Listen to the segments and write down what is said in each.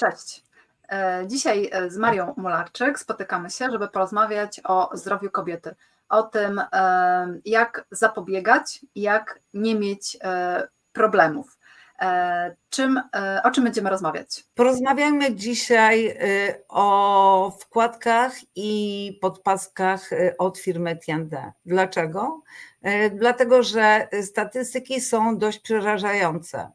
Cześć. E, Dzisiaj e, z Marią Mularczyk spotykamy się, żeby porozmawiać o zdrowiu kobiety, o tym, e, jak zapobiegać, jak nie mieć problemów. Czym, o czym będziemy rozmawiać? Porozmawiajmy dzisiaj o wkładkach i podpaskach od firmy Tiende. Dlaczego? Dlatego, że statystyki są dość przerażające.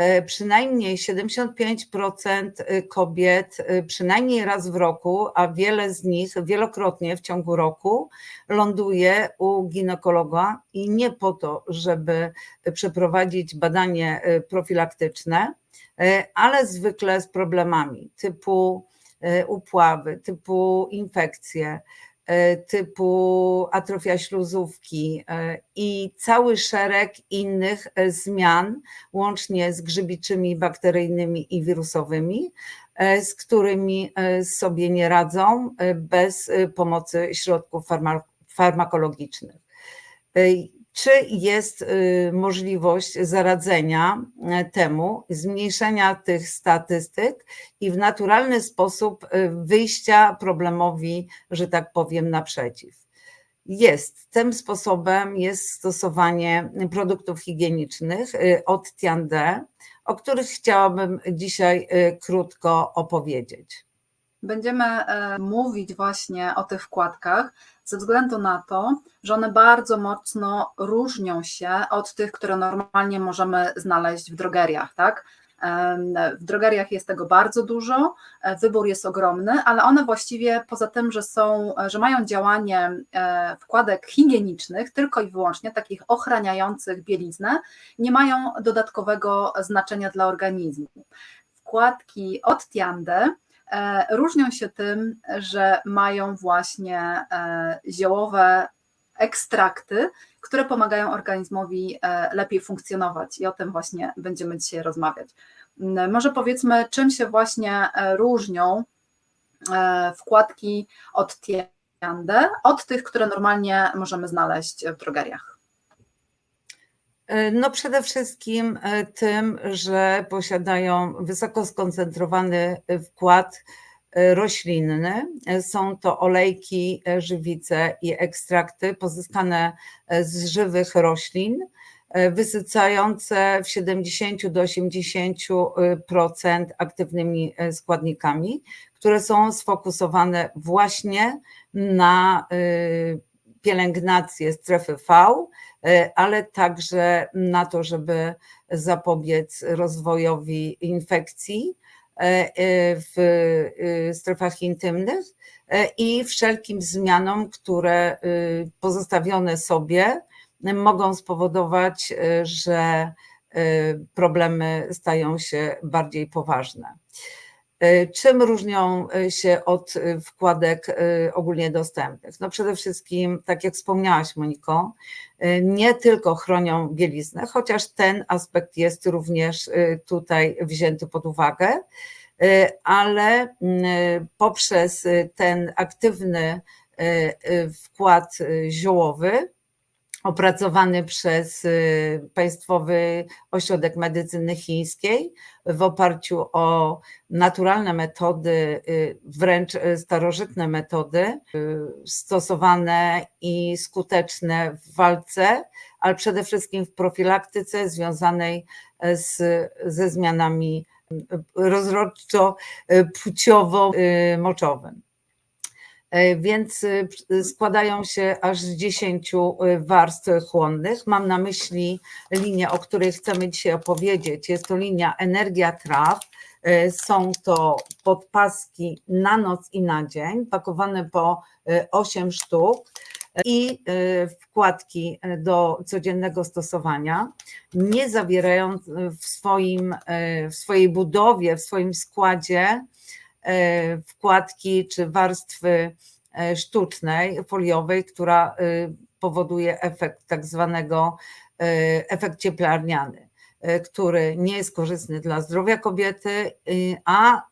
Y, Przynajmniej 75% kobiet przynajmniej raz w roku, a wiele z nich wielokrotnie w ciągu roku ląduje u ginekologa i nie po to, żeby przeprowadzić badanie profilaktyczne, ale zwykle z problemami typu upławy, typu infekcje, typu atrofia śluzówki i cały szereg innych zmian, łącznie z grzybiczymi, bakteryjnymi i wirusowymi, z którymi sobie nie radzą bez pomocy środków farma- farmakologicznych. Czy jest możliwość zaradzenia temu, zmniejszenia tych statystyk i w naturalny sposób wyjścia problemowi, że tak powiem, naprzeciw? Jest. Tym sposobem jest stosowanie produktów higienicznych od Tiande, o których chciałabym dzisiaj krótko opowiedzieć. Będziemy e, mówić właśnie o tych wkładkach ze względu na to, że one bardzo mocno różnią się od tych, które normalnie możemy znaleźć w drogeriach, tak? W drogeriach jest tego bardzo dużo, e, wybór jest ogromny, ale one właściwie poza tym, że są, że mają działanie e, wkładek higienicznych, tylko i wyłącznie takich ochraniających bieliznę, nie mają dodatkowego znaczenia dla organizmu. Wkładki od Tiande e, różnią się tym, że mają właśnie e, ziołowe ekstrakty, które pomagają organizmowi e, lepiej funkcjonować i o tym właśnie będziemy dzisiaj rozmawiać. M, Może powiedzmy, czym się właśnie e, różnią e, wkładki od Tiande od tych, które normalnie możemy znaleźć w drogeriach. No przede wszystkim tym, że posiadają wysoko skoncentrowany wkład roślinny. Są to olejki, żywice i ekstrakty pozyskane z żywych roślin, wysycające w 70 do 80% aktywnymi składnikami, które są sfokusowane właśnie na pielęgnację strefy V, ale także na to, żeby zapobiec rozwojowi infekcji w strefach intymnych i wszelkim zmianom, które pozostawione sobie mogą spowodować, że problemy stają się bardziej poważne. Czym różnią się od wkładek ogólnie dostępnych? No przede wszystkim, tak jak wspomniałaś, Moniko, nie tylko chronią bieliznę, chociaż ten aspekt jest również tutaj wzięty pod uwagę, ale poprzez ten aktywny wkład ziołowy, opracowany przez Państwowy Ośrodek Medycyny Chińskiej w oparciu o naturalne metody, wręcz starożytne metody, stosowane i skuteczne w walce, ale przede wszystkim w profilaktyce związanej z, ze zmianami rozrodczo-płciowo-moczowym. Więc składają się aż z 10 warstw chłonnych. Mam na myśli linię, o której chcemy dzisiaj opowiedzieć. Jest to linia Energia Traw. Są to podpaski na noc i na dzień, pakowane po 8 sztuk i wkładki do codziennego stosowania, nie zawierają w, swoim, w swojej budowie, w swoim składzie wkładki czy warstwy sztucznej, foliowej, która powoduje efekt tak zwanego efekt cieplarniany, który nie jest korzystny dla zdrowia kobiety, a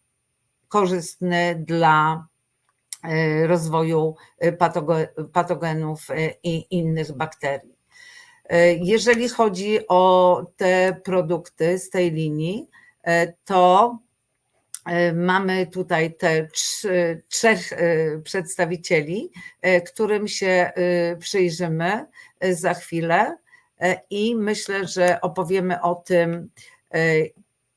korzystny dla rozwoju patogenów i innych bakterii. Jeżeli chodzi o te produkty z tej linii, to E, Mamy tutaj te trzy, trzech e, przedstawicieli, e, którym się e, przyjrzymy e, za chwilę e, i myślę, że opowiemy o tym, e,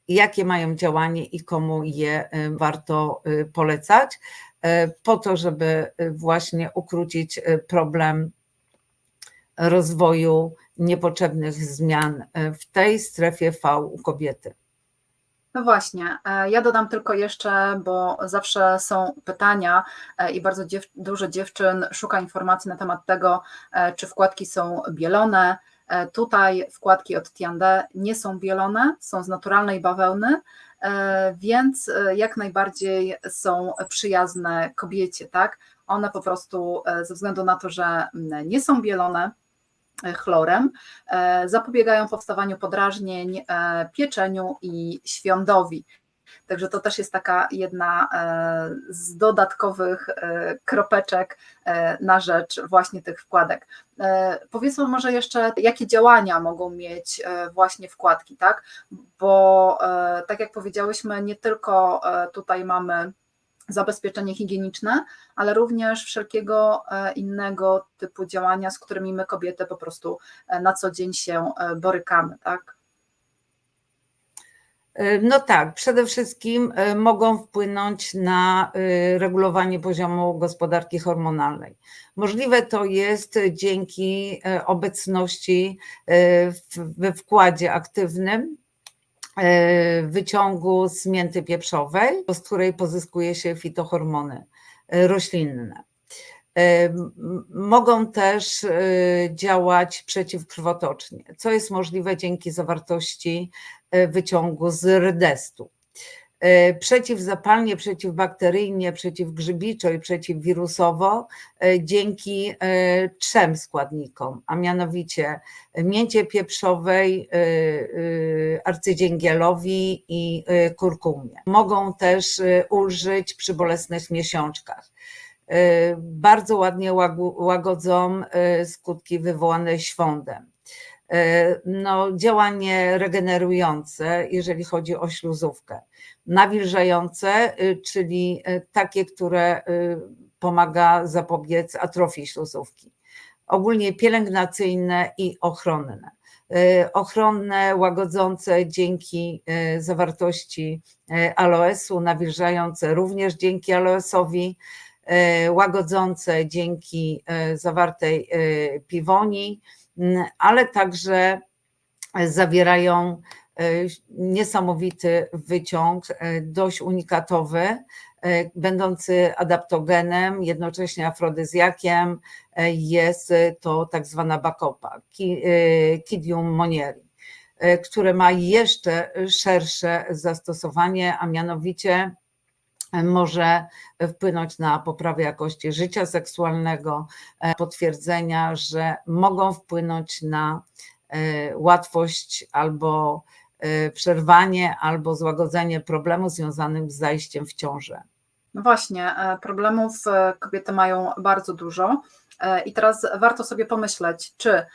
jakie mają działanie i komu je e, warto e, polecać, e, po to, żeby e, właśnie ukrócić e, problem rozwoju niepotrzebnych zmian e, w tej strefie V u kobiety. No właśnie, e, ja dodam tylko jeszcze, bo zawsze są pytania e, i bardzo dziew dużo dziewczyn szuka informacji na temat tego, e, czy wkładki są bielone. Tutaj wkładki od Tiande nie są bielone, są z naturalnej bawełny, więc jak najbardziej są przyjazne kobiecie, tak? One po prostu ze względu na to, że mm, nie są bielone, chlorem, e, zapobiegają powstawaniu podrażnień, e, pieczeniu i świądowi. Także to też jest taka jedna e, z dodatkowych kropeczek na rzecz właśnie tych wkładek. Powiedzmy może jeszcze, jakie działania mogą mieć właśnie wkładki, tak? Bo tak jak powiedziałyśmy, nie tylko tutaj mamy zabezpieczenie higieniczne, ale również wszelkiego e, innego typu działania, z którymi my kobiety po prostu e, na co dzień się e, borykamy, tak? No tak, przede wszystkim mogą wpłynąć na regulowanie poziomu gospodarki hormonalnej. Możliwe to jest dzięki obecności we wkładzie aktywnym wyciągu z mięty pieprzowej, z której pozyskuje się fitohormony e, roślinne. E, Mogą też e, działać przeciwkrwotocznie, co jest możliwe dzięki zawartości e, wyciągu z rdestu. E, Przeciwzapalnie, przeciwbakteryjnie, przeciwgrzybiczo i przeciwwirusowo e, dzięki e, trzem składnikom, a mianowicie mięcie pieprzowej, arcydzięgielowi i kurkumie. Mogą też ulżyć przy bolesnych miesiączkach. Bardzo ładnie łagodzą skutki wywołane świądem. E, No, działanie regenerujące, jeżeli chodzi o śluzówkę. Nawilżające, y, czyli y, takie, które pomaga zapobiec atrofii śluzówki. Ogólnie pielęgnacyjne i ochronne. Ochronne, łagodzące dzięki zawartości aloesu, nawilżające również dzięki aloesowi, łagodzące dzięki y, zawartej y, piwonii, ale także zawierają e, niesamowity wyciąg, e, dość unikatowy, e, będący adaptogenem, jednocześnie afrodyzjakiem. e, Jest to tak zwana bakopa, ki- e, Kidium monieri, e, które ma jeszcze szersze zastosowanie, a mianowicie e, może wpłynąć na poprawę jakości życia seksualnego, e, potwierdzenia, że mogą wpłynąć na e, łatwość albo e, przerwanie, albo złagodzenie problemu związanym z zajściem w ciążę. No właśnie, problemów kobiety mają bardzo dużo. I teraz warto sobie pomyśleć, czy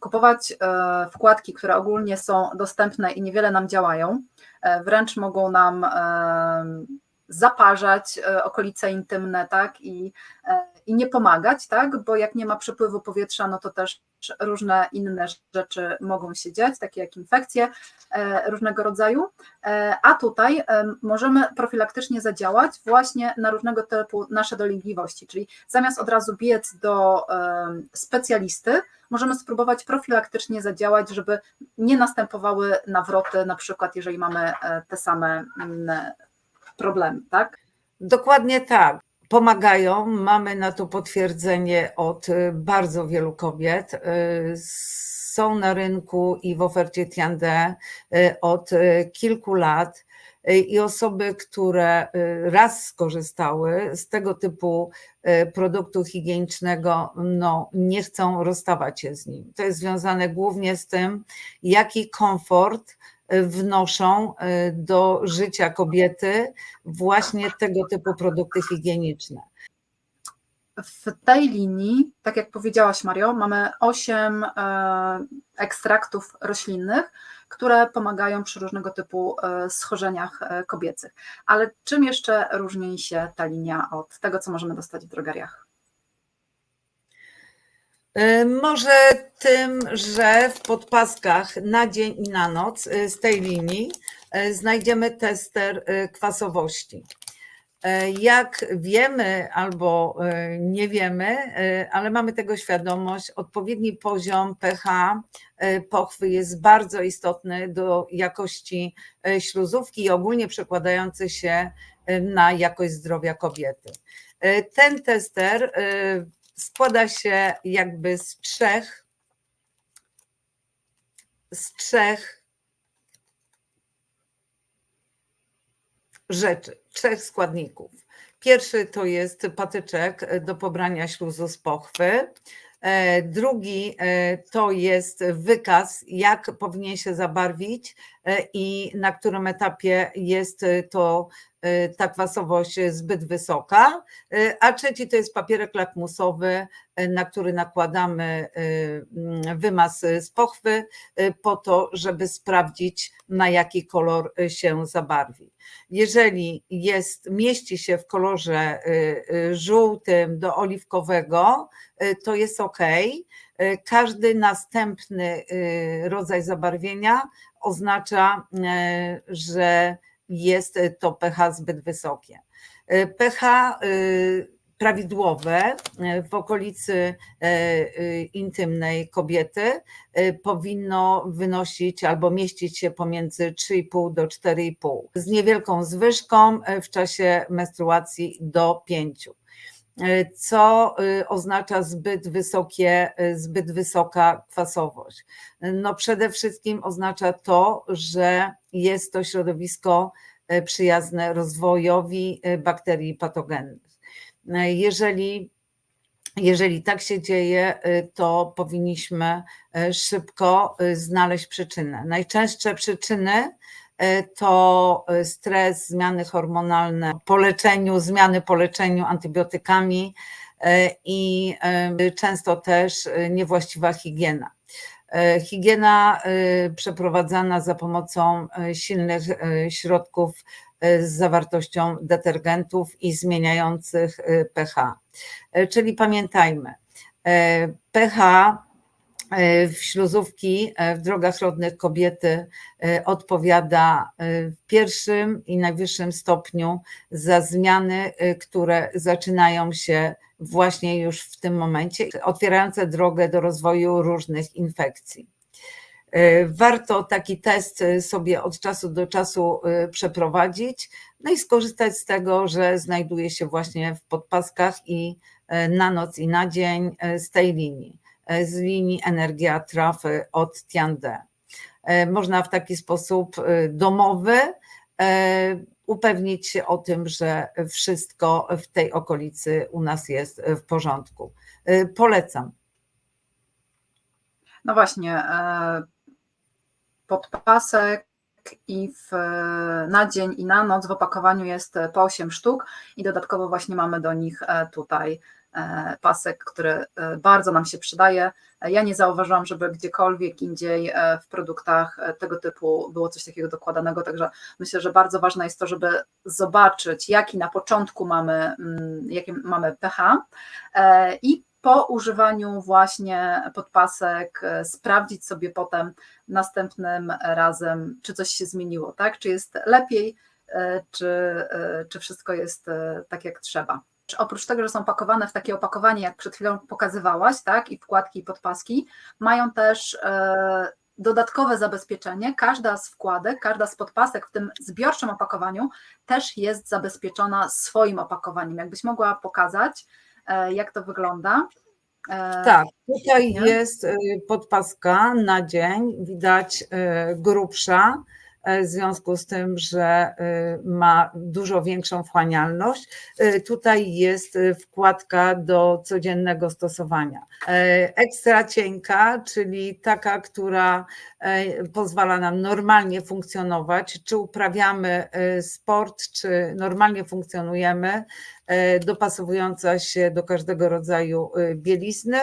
kupować wkładki, które ogólnie są dostępne i niewiele nam działają, wręcz mogą nam zaparzać e, okolice intymne, tak, i, e, i nie pomagać, tak, bo jak nie ma przepływu powietrza, no to też różne inne rzeczy mogą się dziać, takie jak infekcje e, różnego rodzaju, a tutaj em, możemy profilaktycznie zadziałać właśnie na różnego typu nasze dolegliwości, czyli zamiast od razu biec do specjalisty, możemy spróbować profilaktycznie zadziałać, żeby nie następowały nawroty, na przykład jeżeli mamy te same mm, problemy, tak? Dokładnie tak. Pomagają. Mamy na to potwierdzenie od y, bardzo wielu kobiet. Y, Są na rynku i w ofercie Tiande y, od kilku lat. I osoby, które raz skorzystały z tego typu produktu higienicznego, no, nie chcą rozstawać się z nim. To jest związane głównie z tym, jaki komfort wnoszą y, do życia kobiety właśnie tego typu produkty higieniczne. w tej linii, tak jak powiedziałaś Mario, mamy 8 ekstraktów roślinnych, które pomagają przy różnego typu e, schorzeniach e, kobiecych. Ale czym jeszcze różni się ta linia od tego, co możemy dostać w drogeriach? E, może tym, że w podpaskach na dzień i na noc z tej linii znajdziemy tester kwasowości. Jak wiemy albo nie wiemy, ale mamy tego świadomość, odpowiedni poziom pH pochwy jest bardzo istotny do jakości śluzówki i ogólnie przekładający się na jakość zdrowia kobiety. Ten tester składa się jakby z trzech z trzech rzeczy, trzech składników. Pierwszy to jest patyczek do pobrania śluzu z pochwy. E, drugi e, to jest wykaz, jak powinien się zabarwić i na którym etapie jest to ta kwasowość zbyt wysoka. A trzeci to jest papierek lakmusowy, na który nakładamy wymaz z pochwy po to, żeby sprawdzić, na jaki kolor się zabarwi. Jeżeli jest, mieści się w kolorze żółtym do oliwkowego, to jest ok. Każdy następny rodzaj zabarwienia oznacza, że jest to pH zbyt wysokie. pH prawidłowe w okolicy intymnej kobiety powinno wynosić albo mieścić się pomiędzy 3,5 do 4,5 z niewielką zwyżką w czasie menstruacji do 5 co y, oznacza zbyt wysokie, y, zbyt wysoka kwasowość? No przede wszystkim oznacza to, że jest to środowisko y, przyjazne rozwojowi bakterii patogennych. Jeżeli jeżeli tak się dzieje, to powinniśmy szybko znaleźć przyczynę. Najczęstsze przyczyny E, to e, stres, zmiany hormonalne po leczeniu, zmiany po leczeniu antybiotykami e, i często też niewłaściwa higiena. Higiena przeprowadzana za pomocą silnych środków z zawartością detergentów i zmieniających pH. Czyli pamiętajmy, pH E, w śluzówki e, w drogach rodnych kobiety e, odpowiada w pierwszym i najwyższym stopniu za zmiany, które zaczynają się właśnie już w tym momencie, otwierające drogę do rozwoju różnych infekcji. Warto taki test sobie od czasu do czasu przeprowadzić, no i skorzystać z tego, że znajduje się właśnie w podpaskach i na noc i na dzień z tej linii z linii energia trafy od Tiande. Można w taki sposób e, domowy e, upewnić się o tym, że wszystko w tej okolicy u nas jest w porządku. E, polecam. No właśnie, podpasek i w, na dzień i na noc w opakowaniu jest po 8 sztuk i dodatkowo właśnie mamy do nich tutaj pasek, który e, bardzo nam się przydaje. Ja nie zauważyłam, żeby gdziekolwiek indziej e, w produktach tego typu było coś takiego dokładanego, także myślę, że bardzo ważne jest to, żeby zobaczyć, jaki na początku mamy, mm, jakie mamy pH i po używaniu właśnie podpasek sprawdzić sobie potem następnym razem, czy coś się zmieniło, tak? Czy jest lepiej, czy, czy wszystko jest tak jak trzeba oprócz tego, że są pakowane w takie opakowanie, jak przed chwilą pokazywałaś, tak, i wkładki, i podpaski, mają też e, dodatkowe zabezpieczenie. Każda z wkładek, każda z podpasek w tym zbiorczym opakowaniu też jest zabezpieczona swoim opakowaniem. Jakbyś mogła pokazać, e, jak to wygląda. E, tak, tutaj nie? jest podpaska na dzień, widać grubsza w związku z tym, że ma dużo większą wchłanialność. Tutaj jest wkładka do codziennego stosowania. Ekstra cienka, czyli taka, która pozwala nam normalnie funkcjonować, czy uprawiamy sport, czy normalnie funkcjonujemy, dopasowująca się do każdego rodzaju bielizny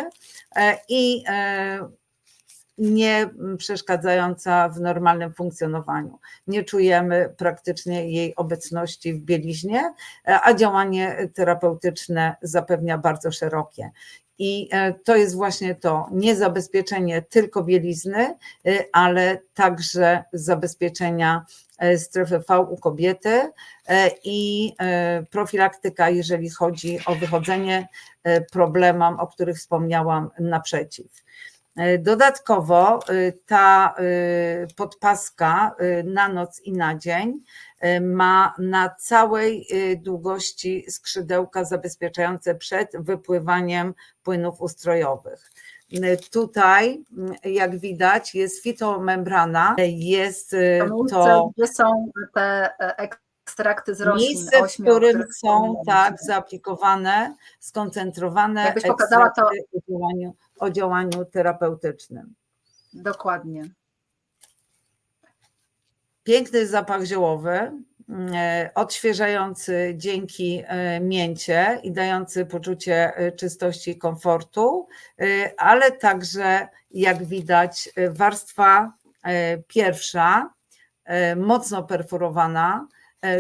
i nie przeszkadzająca w normalnym funkcjonowaniu. Nie czujemy praktycznie jej obecności w bieliźnie, a działanie terapeutyczne zapewnia bardzo szerokie. I to jest właśnie to, nie zabezpieczenie tylko bielizny, ale także zabezpieczenia strefy V u kobiety i profilaktyka, jeżeli chodzi o wychodzenie problemom, o których wspomniałam naprzeciw. Dodatkowo ta podpaska na noc i na dzień ma na całej długości skrzydełka zabezpieczające przed wypływaniem płynów ustrojowych. Tutaj, jak widać, jest fitomembrana, jest to. Gdzie są te ekstrakty z roślin? Miejsce, w którym są tak zaaplikowane, skoncentrowane Jakbyś pokazała to działaniu, o działaniu terapeutycznym. Dokładnie. Piękny zapach ziołowy, odświeżający dzięki mięcie i dający poczucie czystości i komfortu, ale także, jak widać, warstwa pierwsza, mocno perforowana,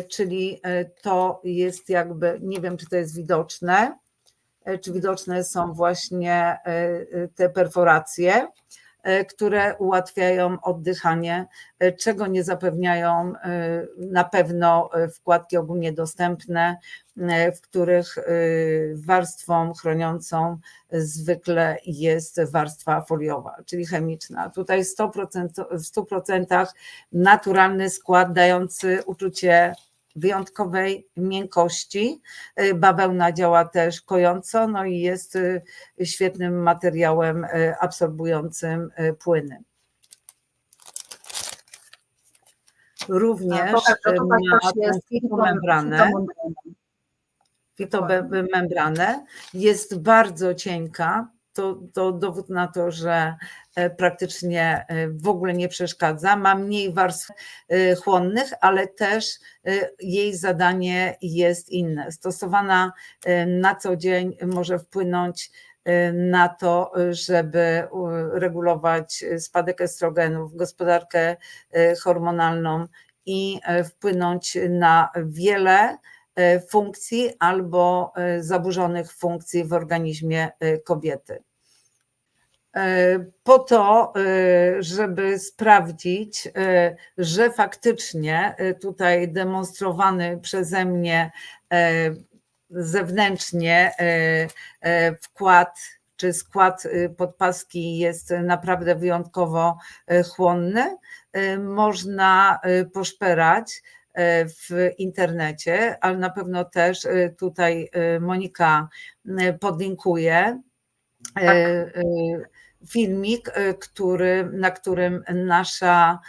czyli to jest jakby, nie wiem, czy to jest widoczne, czy widoczne są właśnie te perforacje, które ułatwiają oddychanie, czego nie zapewniają na pewno wkładki ogólnie dostępne, w których warstwą chroniącą zwykle jest warstwa foliowa, czyli chemiczna. Tutaj 100%, w 100% naturalny skład dający uczucie wyjątkowej miękkości. Bawełna działa też kojąco, no i jest świetnym materiałem absorbującym płyny. Również ma fitomembranę. Fitomembranę jest bardzo cienka, to, to dowód na to, że praktycznie w ogóle nie przeszkadza. Ma mniej warstw chłonnych, ale też jej zadanie jest inne. Stosowana na co dzień może wpłynąć na to, żeby regulować spadek estrogenów, gospodarkę hormonalną i wpłynąć na wiele funkcji albo zaburzonych funkcji w organizmie kobiety. Po to, żeby sprawdzić, że faktycznie tutaj demonstrowany przeze mnie zewnętrznie wkład czy skład podpaski jest naprawdę wyjątkowo chłonny, można poszperać w internecie, ale na pewno też tutaj Monika podlinkuje. Tak filmik, który, na którym nasza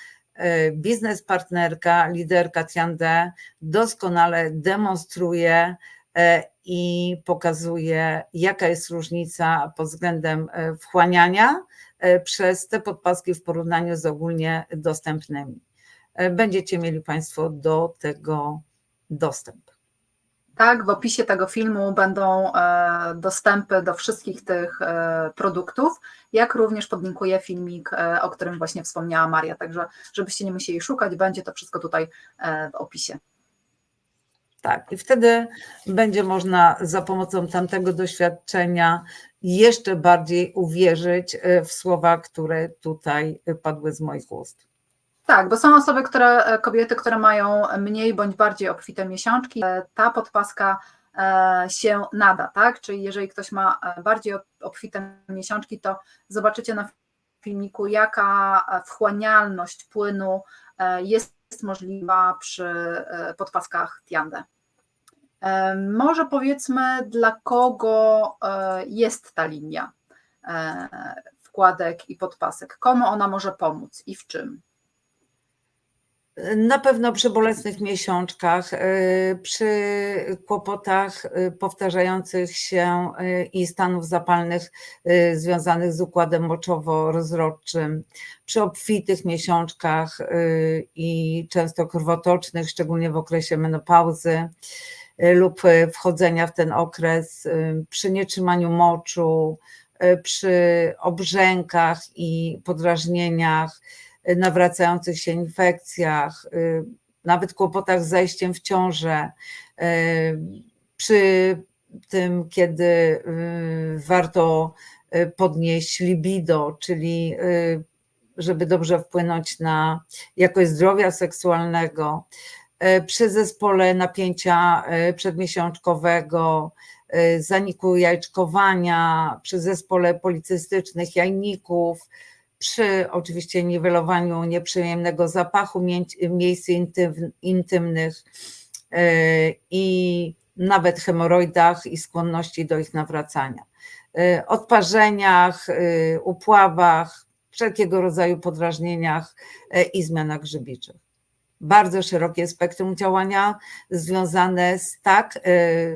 biznes partnerka, liderka Tiande doskonale demonstruje i pokazuje, jaka jest różnica pod względem wchłaniania przez te podpaski w porównaniu z ogólnie dostępnymi. Będziecie mieli Państwo do tego dostęp. Tak, w opisie tego filmu będą dostępy do wszystkich tych produktów, jak również podlinkuję filmik, o którym właśnie wspomniała Maria, także żebyście nie musieli szukać, będzie to wszystko tutaj w opisie. Tak, i wtedy będzie można za pomocą tamtego doświadczenia jeszcze bardziej uwierzyć w słowa, które tutaj padły z moich ust. Tak, bo są osoby, które, kobiety, które mają mniej bądź bardziej obfite miesiączki. Ta podpaska się nada, tak? Czyli jeżeli ktoś ma bardziej obfite miesiączki, to zobaczycie na filmiku, jaka wchłanialność płynu jest możliwa przy podpaskach Tiande. Może powiedzmy, dla kogo jest ta linia wkładek i podpasek, komu ona może pomóc i w czym? Na pewno przy bolesnych miesiączkach, y, przy kłopotach y, powtarzających się y, i stanów zapalnych związanych z układem moczowo-rozrodczym, przy obfitych miesiączkach i często krwotocznych, szczególnie w okresie menopauzy lub wchodzenia w ten okres, przy nietrzymaniu moczu, przy obrzękach i podrażnieniach, nawracających się infekcjach, y, nawet kłopotach z zajściem w ciążę, y, przy tym, kiedy y, warto podnieść libido, czyli żeby dobrze wpłynąć na jakość zdrowia seksualnego, przy zespole napięcia przedmiesiączkowego, zaniku jajczkowania, przy zespole policystycznych jajników, przy oczywiście niwelowaniu nieprzyjemnego zapachu miejsc intymnych e, i nawet hemoroidach i skłonności do ich nawracania. E, odparzeniach, e, upławach, wszelkiego rodzaju podrażnieniach i zmianach grzybiczych. Bardzo szerokie spektrum działania związane z tak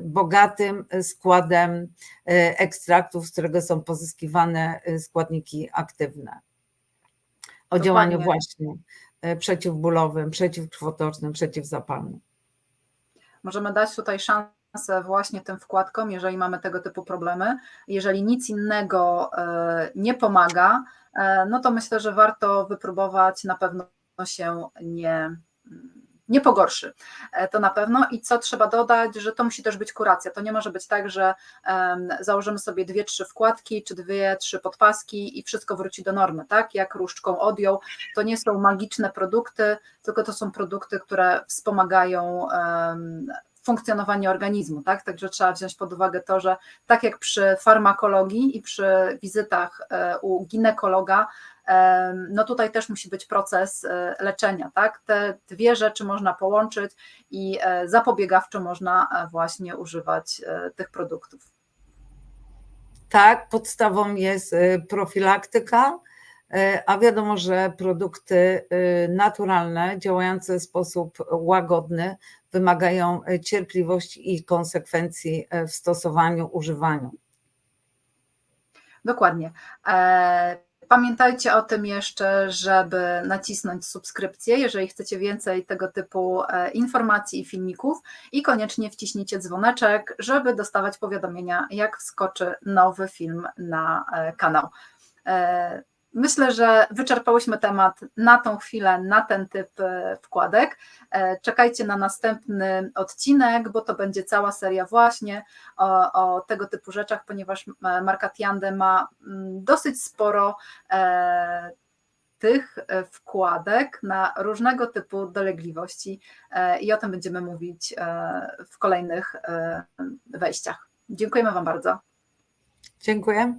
bogatym składem ekstraktów, z którego są pozyskiwane składniki aktywne o Dokładnie. działaniu właśnie e, przeciwbólowym, przeciwkrwotocznym, przeciwzapalnym. Możemy dać tutaj szansę właśnie tym wkładkom, jeżeli mamy tego typu problemy. Jeżeli nic innego e, nie pomaga, e, no to myślę, że warto wypróbować, na pewno się nie nie pogorszy. E, to na pewno. I co trzeba dodać, że to musi też być kuracja. To nie może być tak, że założymy sobie dwie, trzy wkładki, czy dwie, trzy podpaski i wszystko wróci do normy, tak? Jak różdżką odjął. To nie są magiczne produkty, tylko to są produkty, które wspomagają funkcjonowanie organizmu, tak? Także trzeba wziąć pod uwagę to, że tak jak przy farmakologii i przy wizytach e, u ginekologa, no tutaj też musi być proces e, leczenia, tak? Te dwie rzeczy można połączyć i e, zapobiegawczo można e, właśnie używać tych produktów. Tak, podstawą jest profilaktyka, a wiadomo, że produkty naturalne, działające w sposób łagodny, wymagają cierpliwości i konsekwencji w stosowaniu, używaniu. Dokładnie. Pamiętajcie o tym jeszcze, żeby nacisnąć subskrypcję, jeżeli chcecie więcej tego typu e, informacji i filmików i koniecznie wciśnijcie dzwoneczek, żeby dostawać powiadomienia, jak wskoczy nowy film na e, kanał. Myślę, że wyczerpałyśmy temat na tą chwilę, na ten typ e, wkładek. E, czekajcie na następny odcinek, bo to będzie cała seria właśnie o, o tego typu rzeczach, ponieważ e, marka Tiande ma mm, dosyć sporo tych wkładek na różnego typu dolegliwości i o tym będziemy mówić w kolejnych wejściach. Dziękujemy Wam bardzo. Dziękuję.